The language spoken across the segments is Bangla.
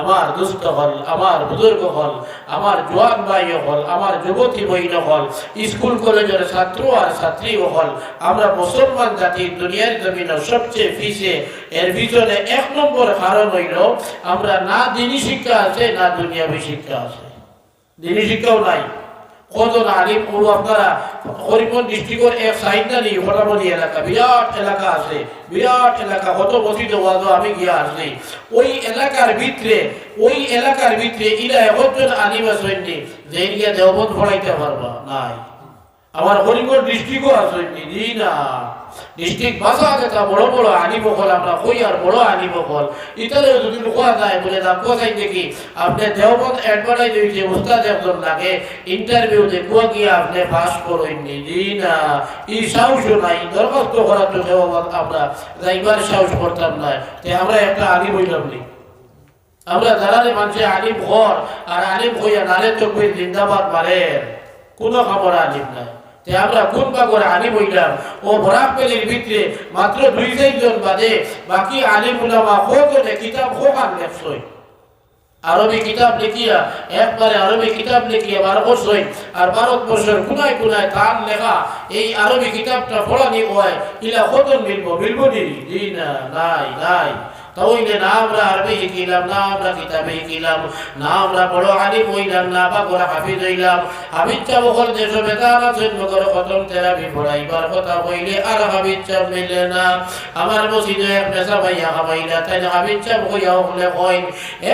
আমার দুস্থ হল, আমার বুজুর্গ হল, আমার জোয়ান ভাই হল, আমার যুবতী বইন হল, স্কুল কলেজের ছাত্র আর ছাত্রী হল। আমরা মুসলমান জাতির দুনিয়ার জমিন সবচেয়ে পিছিয়ে এর ভিতরে এক নম্বর কারণ হইল, আমরা না দিনী শিক্ষা আছে, না দুনিয়াবী শিক্ষা আছে। দিনী শিক্ষাও নাই। কজন আলিম পুরো আপনারা? হরিমন ডিস্ট্রিক্টের এক সাইডানি মোটামুটি এলাকা, বিরাট এলাকা আছে, বিরাট এলাকা, কত বসিত ওয়াজ আমি গিয়া আসলি ওই এলাকার ভিতরে, ওই এলাকার ভিতরে ইরা একজন আলিম আসেননি যে গিয়া দেওবন্ধ পড়াইতে পারবা, নাই। আমার হরিগড় ডিস্ট্রিক্টও আসেননি জি না ডিস্ট্রিক্ট ভাষা যেটা বড় বড় আনি বকল আমরা কই আর বড় আনি বকল ইতালে যদি কোয়া যায়, বলে দাম কোথায় দেখি। আপনি দেওবন্ধ অ্যাডভার্টাইজ হয়েছে উস্তাদ একজন লাগে ইন্টারভিউ দেখব গিয়ে আপনি পাস করেননি জি না ই সাহসও নাই, দরখাস্ত করা তো দেওবন্ধ আমরা যাইবার সাহস করতাম না। তে আমরা একটা আনি বইলাম নি। আমরা যারা মানুষে আলিম ঘর, আর আলিম হইয়া নারে তকবির জিন্দাবাদ মারেন কোনো খবর আলিম নাই। তে আমরা কোন বা করে আলিম হইলাম। ও বরাক পেলির ভিতরে মাত্র দুই চারজন বাদে বাকি আলিম উলামা হোকনে কিতাব হোকান লেখছই আরবি কিতাব লিখিয়া, একবারে আরবি কিতাব লিখিয়া বারো বছর আর ভারতবর্ষের কোনায় কোনায় তার লেখা, এই আরবি কিতাবটা পড়ানি হয় ইলা কতন মিলবো মিলবো নি না নাই নাই তাহলে না আমরা আরবি শিখিলাম না আমরা কিতাবে শিখিলাম না আমরা বড় আলিম হইলাম না বা বড় হাফিজ হইলাম। হাফিজ চাপ হল যে সবে তার আছেন মগর খতম তেরাবি পড়াইবার কথা হইলে আর হাফিজ চাপ মিলে না। আমার মসজিদে এক পেশা ভাইয়া খামাইলা তাই হাফিজ চাপ হইয়া হলে হয়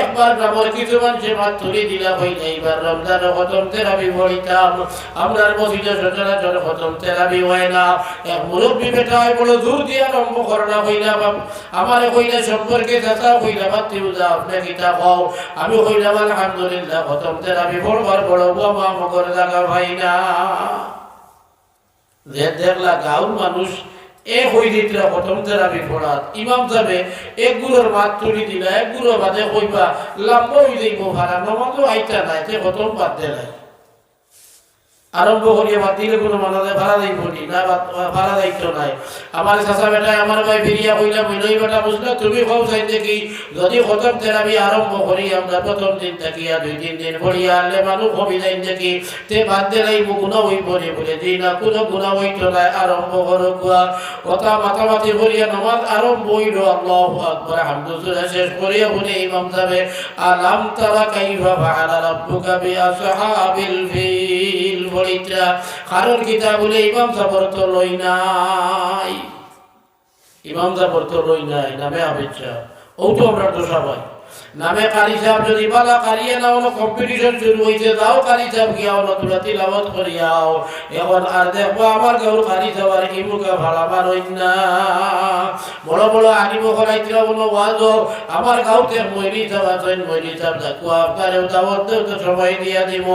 একবার গ্রামের কিছু মানুষের মাত তুলে দিলা হইলে এইবার রমজান খতম তেরাবি পড়িতাম। আমরা মসজিদে সচরাচর খতম তেরাবি হয় না। এক মুরব্বী বেটা হয় বড় দূর দিয়ে আরম্ভ করনা হইলা আমার হইলে সম্পর্কে দাদা হইলা বাতি উদা আপনি কিতা কও আমি হইলাম আলহামদুলিল্লাহ খতম তেরাবি পড়বার বড় বাবা মগর লাগা ভাই না। যে দেখলা গাঁর মানুষ, এ হই প্রথম ইমাম যাবে মাত তুলি দিলা, একগুলো বাদে কইবা, লম্বা হই যাইব ভাড়া নমাজও আইতা নাই, তে প্রথম বাদ দেলাই আরম্ভ করিয়া বাদ দিলে কোনো মানাতে ভাড়া যাইব নি না ভাড়া দায়িত্ব নাই। আমার চাচা বেটায় আমার ভাই ফিরিয়া কইলা মিলই বেটা বুঝলা, তুমি কও চাই দেখি, যদি খতম তেরাবি আরম্ভ করি, আমরা প্রথম দিন থাকিয়া দুই তিন দিন পড়িয়া আনলে মানুষ কমি যাই দেখি, তে বাদ দিলাই গুণা হইব নি বলে দিই না, কোনো গুণা হইত নাই আরম্ভ করো গুয়া কথা মাতামাতি করিয়া নমাজ আরম্ভ হইল, আল্লাহ আকবর হামদুল্লাহ শেষ করিয়া বলে ইমাম যাবে আলাম তারা কাইফা ফাআলা রাব্বুকা বিআসহাবিল ফিল বলিতা কারোর কিতাব বলে ইমাম জাফর তো লই নাই? ইমাম জাফর তো লই নাই, নামে আবিচ্ছা ও তো আমরা সবাই। নামে কারি সাহেব যদি বালা কারিয়ে না হলো কম্পিটিশন শুরু হইছে, যাও কারি সাহেব গিয়া হলো তোরা তিলাবত করিয়াও। এখন আর দেখব আমার কেউ কারি সাহেব ইমুকে ভাড়াবার হইন না। বড় বড় আনিব করাইছিল বলো, ওয়াজ, আমার গাঁওতে মইরি সাহেব আছেন মইরি সাহেব দেখো আপনার দাওয়াত তো সময় দিয়া দিব।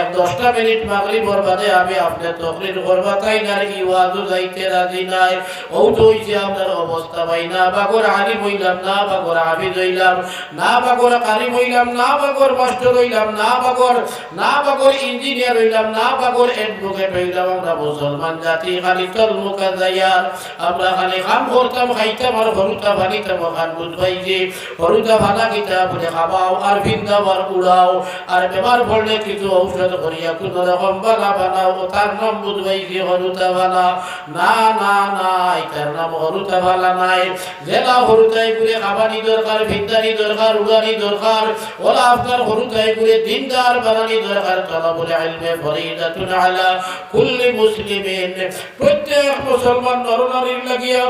এক দশটা মিনিট মাগরি বরবাদে আমি আপনার তকরির করবা, তাই না ই ওয়াজও যাইতে রাজি নাই। ও তো হইছে আপনার অবস্থা ভাই না বাগর আলিম হইলাম না, বাগর হাফিজ হইলাম। না বাগর কারিম হইলাম, না বাগর মাস্টার হইলাম, না বাগর না বাগর ইঞ্জিনিয়ার হইলাম, না বাগর অ্যাডভোকেট হইলাম। আমরা মুসলমান জাতি খালি তল মুখা যাইয়ার আমরা খালি কাম করতাম, খাইতাম আর হরুতা ভালিতাম খান বুঝবাই যে হরুতা ভালা কিতা বলে খাবাও আর ভিন্দাও আর উড়াও। আর বেমার পড়লে কিছু ঔষধ করিয়া কোন রকম বালা বানাও। তার নাম বুঝবাই যে হরুতা ভালা না না না, এটার নাম হরুতা ভালা নাই। জেলা হরুতাই করে খাবানি দরকার ভিন্দানি দরকার উড়ানি দরকার, ওলা আপনার হরুতাই করে দিনদার বানানি দরকার তারা বলে আলমে ফরিদাতুন আলা কুল্লি মুসলিমিন। প্রত্যেক মুসলমান নরনারীর লাগিয়া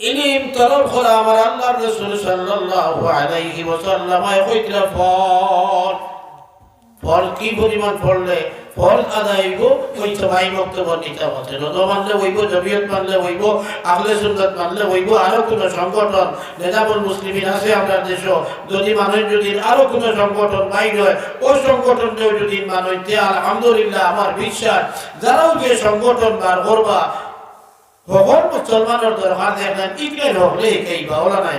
ইলিম তরফ করা আমার আল্লাহর রাসূল সাল্লাল্লাহু আলাইহি ওয়াসাল্লাম কইতরা ফল ফল কি পরিমাণ পড়লে ফল আদায় হইব, ওই সবাই বক্তব্য নিতে হচ্ছে নদ মানলে হইব, জমিয়ত মানলে হইব, আহলে সুন্নত মানলে হইব, আরও কোনো সংগঠন নেতাবল মুসলিমিন আছে আমরা দেশ? যদি মানুষ যদি আরও কোনো সংগঠন বাইর হয়, ওই সংগঠনকেও যদি মানুষ দেয় আলহামদুলিল্লাহ আমার বিশ্বাস, যারাও যে সংগঠন বার করবা সকল মুসলমানের দরকার দেখেন ইকলে হকলে এই বা ওলা নাই।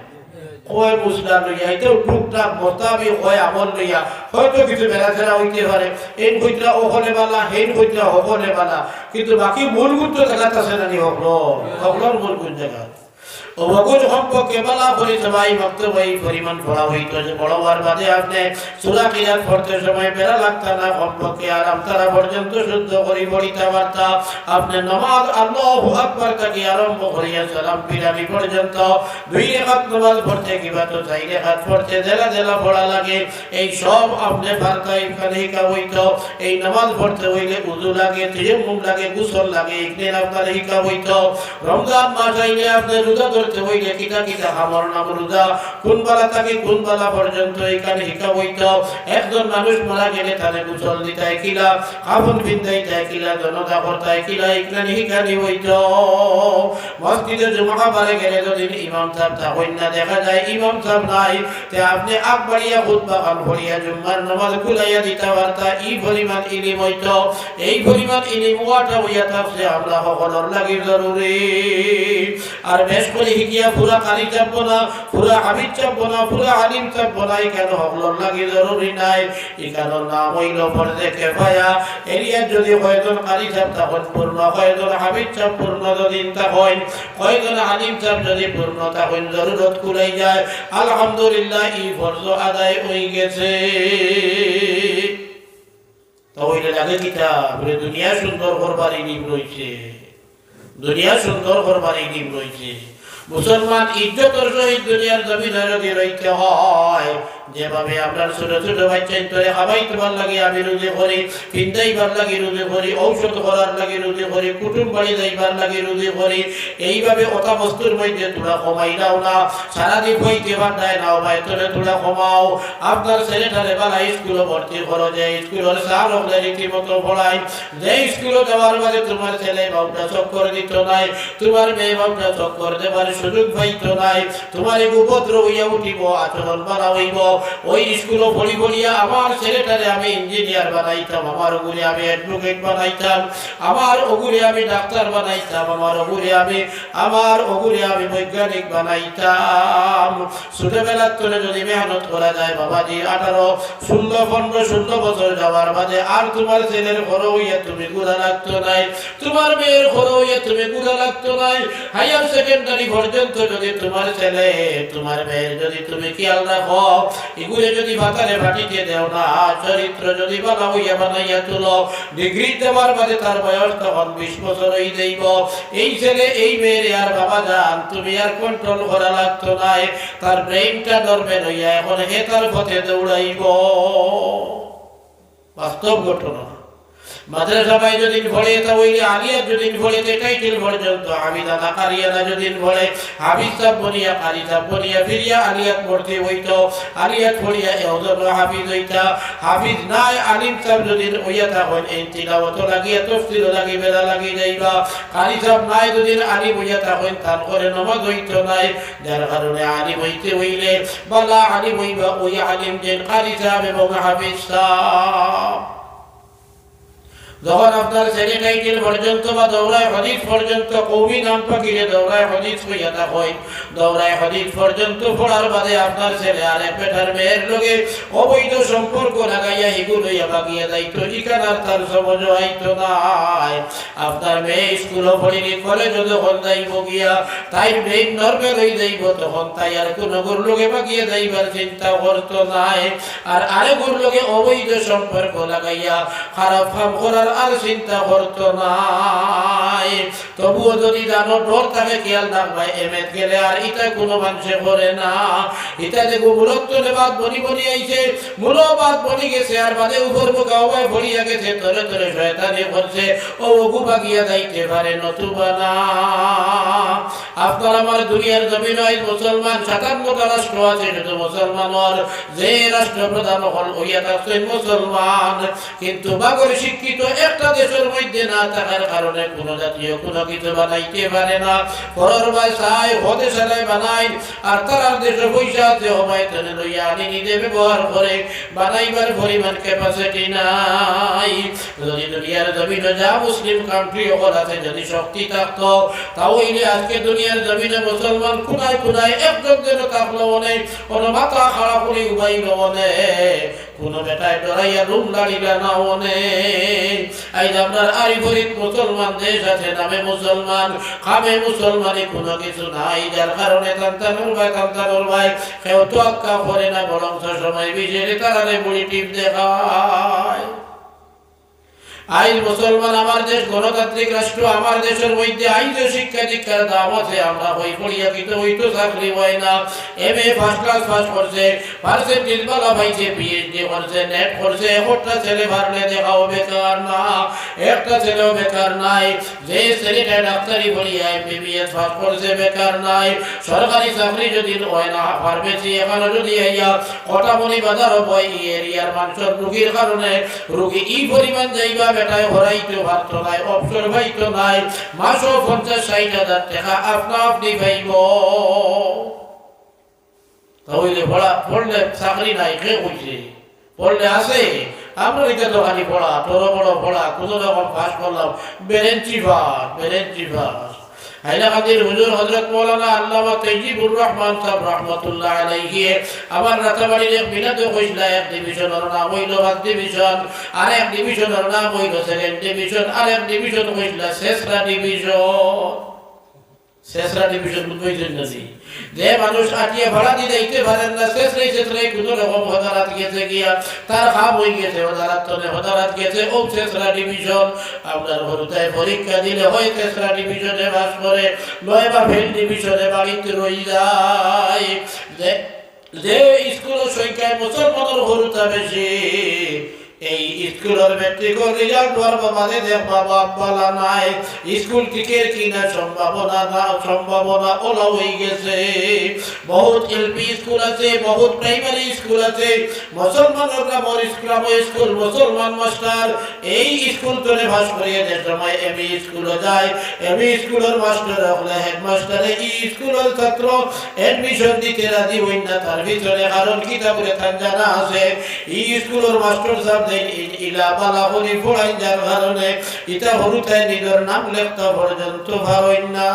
কয় বুঝলাম লইয়া এটাও টুকটাক মোতাবি হয় আমল লইয়া হয়তো কিছু বেড়াচেরা হইতে পারে। এই বইটা ওখানে বালা, হেন বইটা ওখানে বালা। কিন্তু বাকি মূল গুণ তো জায়গাত আছে না নি হকল হকলর মূল গুণ জায়গা অবগত সম্পর্কে বলা করে সবাই বক্তব্য এই পরিমাণ পড়া হইতো যে বড়বার বাদে আপনি সুরা কিরাত পড়তে সময় বেড়া লাগতা না সম্পর্কে আরাম তারা পর্যন্ত শুদ্ধ করি পড়িতে পারতা। আপনি নমাজ আল্লাহু আকবার থেকে আরম্ভ করিয়া সালাম পিরানি পর্যন্ত। দুই রেখাত নামাজ পড়তে কিবা তো চাই রেখাত পড়তে জেলা জেলা পড়া লাগে। এই সব আপনি পারতা এখানে হিকা হইতো। এই নামাজ পড়তে হইলে উজু লাগে তিরমুম লাগে, গুসল লাগে এখানে আপনার হিকা হইতো। রমজান মাস আইলে আপনি রোজা ধরতে হইলে কিটা কিটা আমার নাম কোন বেলা থেকে, কোন বেলা পর্যন্ত এখানে হিকা হইতো একজন মানুষ মারা গেলে তাহলে গুসল দিতাই কিলা কাপড় বিন্দাইতাই কিলা, জনতা করতাই কিলা এখানে হিকানি হইতো মসজিদে জুমা বারে গেলে যদি ইমাম সাহেব থাকেন না, দেখা যায় ইমাম সাহেব নাই, তে আপনি আকবাড়িয়া খুতবা খান ভরিয়া জুম্মার নামাজ খুলাইয়া দিতে পারতা, ই পরিমাণ ইলিম হইতো। এই পরিমাণ ইলিম হওয়াটা হইয়া থাকছে, আমরা সকলের লাগি জরুরি। আর বেশ করে শিকিয়া পুরা কালি চাপব না পুরা চাপব না পুরা আলিম চাপব না এখানে সকলের লাগি জরুরি নাই? এখানে নাম হইল পড়তে কেফায়া এরিয়ার যদি চাপ তখন পূর্ণ চাপ পূর্ণ যদি আলিম চাপ যদি পূর্ণ, তখন জরুরত যায়। আলহামদুলিল্লাহ ই ফরজ আদায় হয়ে গেছে। তাহলে লাগে কিতা বলে দুনিয়া সুন্দর করবার ইলিম রয়েছে দুনিয়া সুন্দর করবার ইলিম রয়েছে মুসলমান ইজ্জতের সহিত দুনিয়ার জমিনে যদি রইতে হয়। যেভাবে আপনার ছোট ছোট বাচ্চা ধরে খাবাই তোমার লাগে আমি রুজে করি পিন্দাইবার লাগে রুজে করি ঔষধ করার লাগে রুজে করি কুটুম বাড়ি যাইবার লাগে রুজে করি এইভাবে কথা বস্তুর মধ্যে তোরা কমাই নাও না, সারাদিন হইতে পারতায় নাও ভাই, তোরে তোরা কমাও আপনার ছেলেটারে বেলা স্কুলে ভর্তি করো, যে স্কুলের স্যার ওদের রীতিমতো পড়াই যে স্কুলে যাওয়ার বাদে তোমার ছেলে বাবুটা চক্কর দিত নাই, তোমার মেয়ে বাবুটা চক্কর দেবার সুযোগ পাইত নাই। তোমার এক উপদ্র হইয়া উঠিব, আচরণ বানা হইব। ওই স্কুলে পড়ি পড়িয়া আমার ছেলেটারে আমি ইঞ্জিনিয়ার বানাইতাম, আমার ওগুলি আমি অ্যাডভোকেট বানাইতাম, আমার ওগুলি আমি ডাক্তার বানাইতাম, আমার ওগুলি আমি, আমার ওগুলি আমি বৈজ্ঞানিক বানাইতাম। ছোটবেলার তোরে যদি মেহনত করা যায় বাবাজি, আঠারো, ষোলো, পনেরো, ষোলো বছর যাওয়ার বাদে আর তোমার ছেলের ঘর হইয়া তুমি গুড়া লাগতো নাই, তোমার মেয়ের ঘর হইয়া তুমি গুড়া লাগতো নাই। হায়ার সেকেন্ডারি পর্যন্ত যদি তোমার ছেলে, তোমার মেয়ের যদি তুমি খেয়াল রাখো এগুলো যদি ভাতারে ভাটিতে দেও না, চরিত্র যদি বানা হইয়া বানাইয়া তুলো, ডিগ্রি দেওয়ার বাদে তার বয়স তখন বিশ বছর হই যাইব। এই ছেলে, এই মেয়ের আর বাবা যান, তুমি আর কন্ট্রোল করা লাগতো নাই তার ব্রেইনটা ধরবে রইয়া এখন হে তার পথে দৌড়াইব। বাস্তব ঘটনা। মাদ্রাসা যদি ভরে তা ওই আলিয়া যদি ভরে তে টাইটেল পর্যন্ত আমি দাদা কারিয়ানা যদি ভরে হাবিজ সাহ বনিয়া কারি সাহ বনিয়া ফিরিয়া আলিয়াত পড়তে হইতো। আলিয়াত পড়িয়া এওজন হাফিজ হইতা। হাফিজ নাই, আলিম সাহ যদি হইয়া থাকেন এই তিলাওয়াত লাগিয়া, তফসিল লাগি বেলা লাগি যাইবা। কারি সাহ নাই যদি আলিম হইয়া থাকেন তার করে নমাজ হইতো নাই। যার কারণে আলিম হইতে হইলে, বলা আলিম হইবা ওই আলিম যে কারি সাহ এবং হাফিজ সাহ যখন আপনার টাইটেল পর্যন্ত বা দৌড়ায় হদিস পর্যন্ত, কৌমি নাম পাকিলে দৌড়ায় হদিস হইয়া হয় দৌড়ায় হদিস পর্যন্ত পড়ার বাদে আপনার ছেলে আর পেটার মেয়ের লোকে অবৈধ সম্পর্ক লাগাইয়া এগুলো হইয়া যাইত। ইকান আর তার সমজ হইতো নাই আপনার মেয়ে স্কুলও পড়িনি কলেজও যখন যাইব গিয়া, তাই ব্রেন নর্মেল হয়ে যাইব, তখন তাই আর কোনো গুর লোকে বাগিয়া যাইবার চিন্তা করতো নাই আর আরে গুর লোকে অবৈধ সম্পর্ক লাগাইয়া খারাপ কাম করার আর চিন্তা করতো নাই। তবুও যদি জানো ডর থাকে খেয়াল রাখবাই এমেত গেলে আর ইটা কোনো মানুষে করে না। ইটা দেখো, মূলত বাদ বনি বনি আইছে। মূল বাদ বনি গেছে, আর বাদে উপর মুখা হওয়ায় ভরিয়া গেছে, তরে তরে শয়তানি করছে। ও ওগু বাগিয়া যাইতে পারে নতুবা না। আপনার আমার দুনিয়ার জমিন হয় মুসলমান সাতান্নটা রাষ্ট্র আছে, শুধু মুসলমানের যে রাষ্ট্রপ্রধান হল হইয়া থাকছেন মুসলমান। কিন্তু বাগর শিক্ষিত একটা দেশের মধ্যে না থাকার কারণে কোনো জাতীয় কোনো কিছু বানাইতে পারে না। পরের ভাষায় হতে সালাই বানাই, আর তারা দেশে পয়সা আছে হবাই তেনে লইয়া আনি নিজে ব্যবহার করে, বানাইবার পরিমাণ ক্যাপাসিটি নাই। যদি দুনিয়ার জমিনে যা মুসলিম কান্ট্রি আছে, যদি শক্তি থাকতো তাহলে আজকে দুনিয়ার জমিনে মুসলমান কোনায় কোনায় একজন যেন থাকল অনেক, কোনো মাথা খারাপ করে উবাইল অনেক, কোনো বেটায় ডরাইয়া রুম দাঁড়িলা না অনেক। আইজ আপনার আরিফরিত মুসলমান দেশ আছে নামে মুসলমান, খামে মুসলমানি কোনো কিছু নাই, যার কারণে তান্তানুর ভাই তান্তানুর ভাই কেউ তো আক্কা করে না বরং সময় বিজেরে তারা বুড়ি টিপ দেখায়। আইন মুসলমান আমার দেশ, গণতান্ত্রিক রাষ্ট্র আমার দেশের মধ্যে আইন শিক্ষা দীক্ষার দাম আছে আমরা হই পড়িয়া কিন্তু ওই তো চাকরি হয় না। M A first class pass করছে পার্সেন্টেজ ভালো পাইছে পিএইচডি করছে নেট করছে, একটা ছেলে ভারলে দেখাও বেকার না, একটা ছেলেও বেকার নাই। যে ছেলেটা ডাক্তারি পড়িয়া এমবিবিএস পাস করছে, বেকার নাই। সরকারি চাকরি যদি হয় না ফার্মেসি এখানে যদি আইয়া কটামনি বাজার বই এরিয়ার মানুষের রুগীর কারণে রুগী ই পরিমাণ যাইবা বেটায় হরাইতে পারতো নাই অবসর পাইতো নাই মাসও পঞ্চাশ ষাট হাজার টাকা আপনা আপনি পাইব। তাহলে পড়া পড়লে চাকরি নাই, কে কইছে পড়লে আছে? আমরা এটা খালি পড়া বড় বড় পড়া কোনো রকম পাস করলাম। বেরেন্টি পাস বেরেন্টি পাস হাইলাকান্দির হুজুর হযরত মাওলানা আল্লামা তাইজিবুর রহমান সাহেব রাহমাতুল্লাহ আলাইহি আমার রাতাবাড়ির এক মিলাদে কইলা এক ডিভিশনের নাম হইল এক ডিভিশন আর এক ডিভিশনের নাম হইল সেকেন্ড ডিভিশন আর এক ডিভিশন কইলা শেষরা ডিভিশন শেষরা ডিভিশন কইছেন নাকি যে মানুষ আটিয়ে ভাড়া দিয়ে দিতে পারেন না শেষ নেই শেষ নেই কোনো রকম হদারাত গেছে গিয়া, তার খাপ হয়ে গেছে, হদারাত তনে হদারাত গেছে, ও শেষরা ডিভিশন আপনার হরুতায় পরীক্ষা দিলে হয় শেষরা ডিভিশনে বাস করে, নয় বা ফেল ডিভিশনে বাড়িতে রই যায়। যে স্কুলের সংখ্যায় মুসলমানের হরুতা বেশি এই স্কুলের মেট্রিকের রেজাল্ট হওয়ার বাবারে দেখবা বাপ বলা নাই। স্কুল টিকের কিনা সম্ভাবনা না, সম্ভাবনা ওলা হয়ে গেছে। বহুত এলপি স্কুল আছে, বহুত প্রাইমারি স্কুল আছে। মুসলমানের গ্রামের স্কুল স্কুল মুসলমান মাস্টার। এই স্কুল তোরে ভাস করিয়ে যে সময় এমই স্কুলে যায় এমই স্কুলের মাস্টার হলে হেডমাস্টারে এই স্কুলের ছাত্র। এডমিশন দিতে রাজি হই না, তার ভিতরে কারণ কিতাবের খান জানা আছে। এই স্কুলের মাস্টার সাহেব ইটা হরুতে নিজের নাম লেখতে পর্যন্ত ভাবেন না